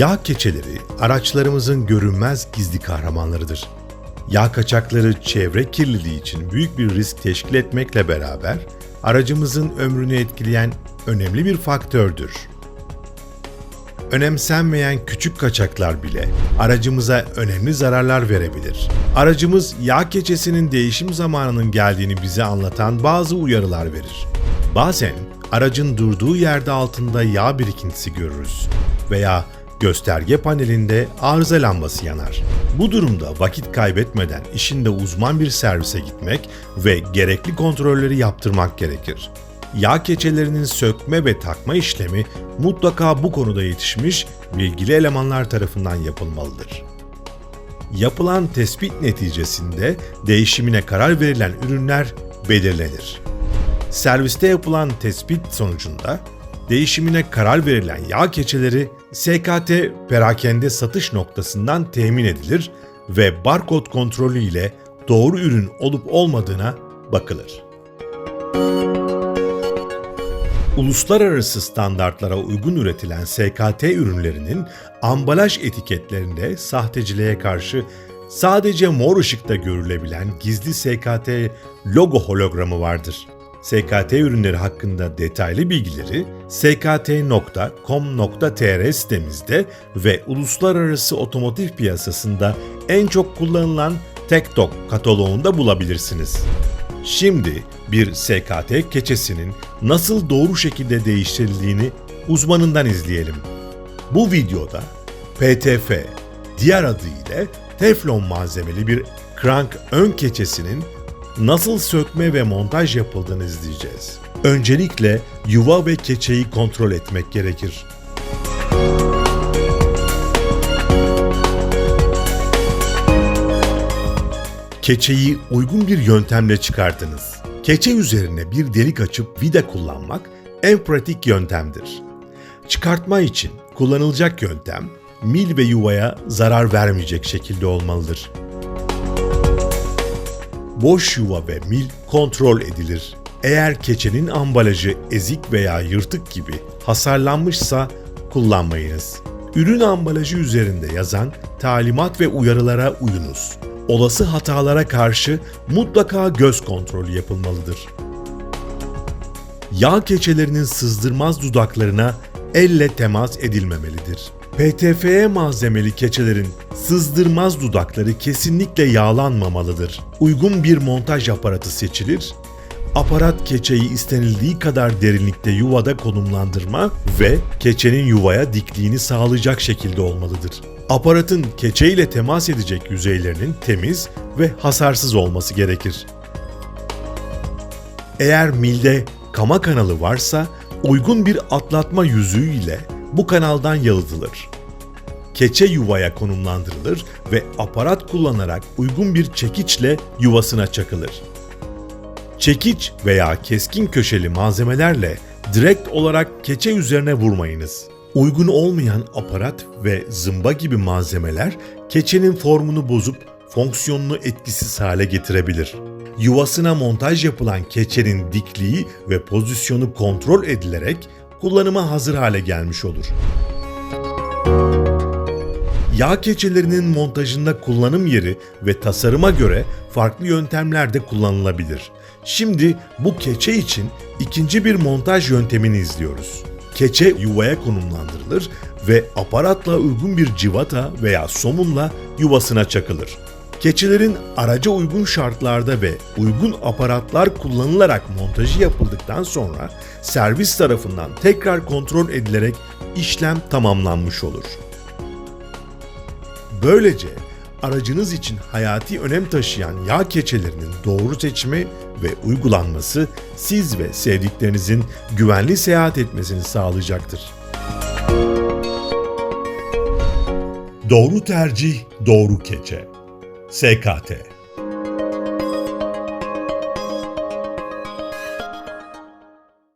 Yağ keçeleri araçlarımızın görünmez gizli kahramanlarıdır. Yağ kaçakları çevre kirliliği için büyük bir risk teşkil etmekle beraber aracımızın ömrünü etkileyen önemli bir faktördür. Önemsenmeyen küçük kaçaklar bile aracımıza önemli zararlar verebilir. Aracımız yağ keçesinin değişim zamanının geldiğini bize anlatan bazı uyarılar verir. Bazen aracın durduğu yerde altında yağ birikintisi görürüz veya gösterge panelinde arıza lambası yanar. Bu durumda vakit kaybetmeden işinde uzman bir servise gitmek ve gerekli kontrolleri yaptırmak gerekir. Yağ keçelerinin sökme ve takma işlemi mutlaka bu konuda yetişmiş bilgili elemanlar tarafından yapılmalıdır. Yapılan tespit neticesinde değişimine karar verilen ürünler belirlenir. Serviste yapılan tespit sonucunda değişimine karar verilen yağ keçeleri SKT perakende satış noktasından temin edilir ve barkod kontrolü ile doğru ürün olup olmadığına bakılır. Uluslararası standartlara uygun üretilen SKT ürünlerinin ambalaj etiketlerinde sahteciliğe karşı sadece mor ışıkta görülebilen gizli SKT logo hologramı vardır. SKT ürünleri hakkında detaylı bilgileri skt.com.tr sitemizde ve uluslararası otomotiv piyasasında en çok kullanılan TikTok kataloğunda bulabilirsiniz. Şimdi bir SKT keçesinin nasıl doğru şekilde değiştirildiğini uzmanından izleyelim. Bu videoda PTF, diğer adıyla teflon malzemeli bir crank ön keçesinin nasıl sökme ve montaj yapıldığını izleyeceğiz. Öncelikle yuva ve keçeyi kontrol etmek gerekir. Keçeyi uygun bir yöntemle çıkartınız. Keçe üzerine bir delik açıp vida kullanmak en pratik yöntemdir. Çıkartma için kullanılacak yöntem mil ve yuvaya zarar vermeyecek şekilde olmalıdır. Boş yuva ve mil kontrol edilir. Eğer keçenin ambalajı ezik veya yırtık gibi hasarlanmışsa kullanmayınız. Ürün ambalajı üzerinde yazan talimat ve uyarılara uyunuz. Olası hatalara karşı mutlaka göz kontrolü yapılmalıdır. Yağ keçelerinin sızdırmaz dudaklarına elle temas edilmemelidir. PTFE malzemeli keçelerin sızdırmaz dudakları kesinlikle yağlanmamalıdır. Uygun bir montaj aparatı seçilir. Aparat keçeyi istenildiği kadar derinlikte yuvada konumlandırma ve keçenin yuvaya dikliğini sağlayacak şekilde olmalıdır. Aparatın keçe ile temas edecek yüzeylerinin temiz ve hasarsız olması gerekir. Eğer milde kama kanalı varsa uygun bir atlatma yüzüğü ile bu kanaldan yalıtılır. Keçe yuvaya konumlandırılır ve aparat kullanarak uygun bir çekiçle yuvasına çakılır. Çekiç veya keskin köşeli malzemelerle direkt olarak keçe üzerine vurmayınız. Uygun olmayan aparat ve zımba gibi malzemeler keçenin formunu bozup fonksiyonunu etkisiz hale getirebilir. Yuvasına montaj yapılan keçenin dikliği ve pozisyonu kontrol edilerek kullanıma hazır hale gelmiş olur. Yağ keçelerinin montajında kullanım yeri ve tasarıma göre farklı yöntemler de kullanılabilir. Şimdi bu keçe için ikinci bir montaj yöntemini izliyoruz. Keçe yuvaya konumlandırılır ve aparatla uygun bir civata veya somunla yuvasına çakılır. Keçelerin araca uygun şartlarda ve uygun aparatlar kullanılarak montajı yapıldıktan sonra servis tarafından tekrar kontrol edilerek işlem tamamlanmış olur. Böylece aracınız için hayati önem taşıyan yağ keçelerinin doğru seçimi ve uygulanması siz ve sevdiklerinizin güvenli seyahat etmesini sağlayacaktır. Doğru tercih, doğru keçe. SKT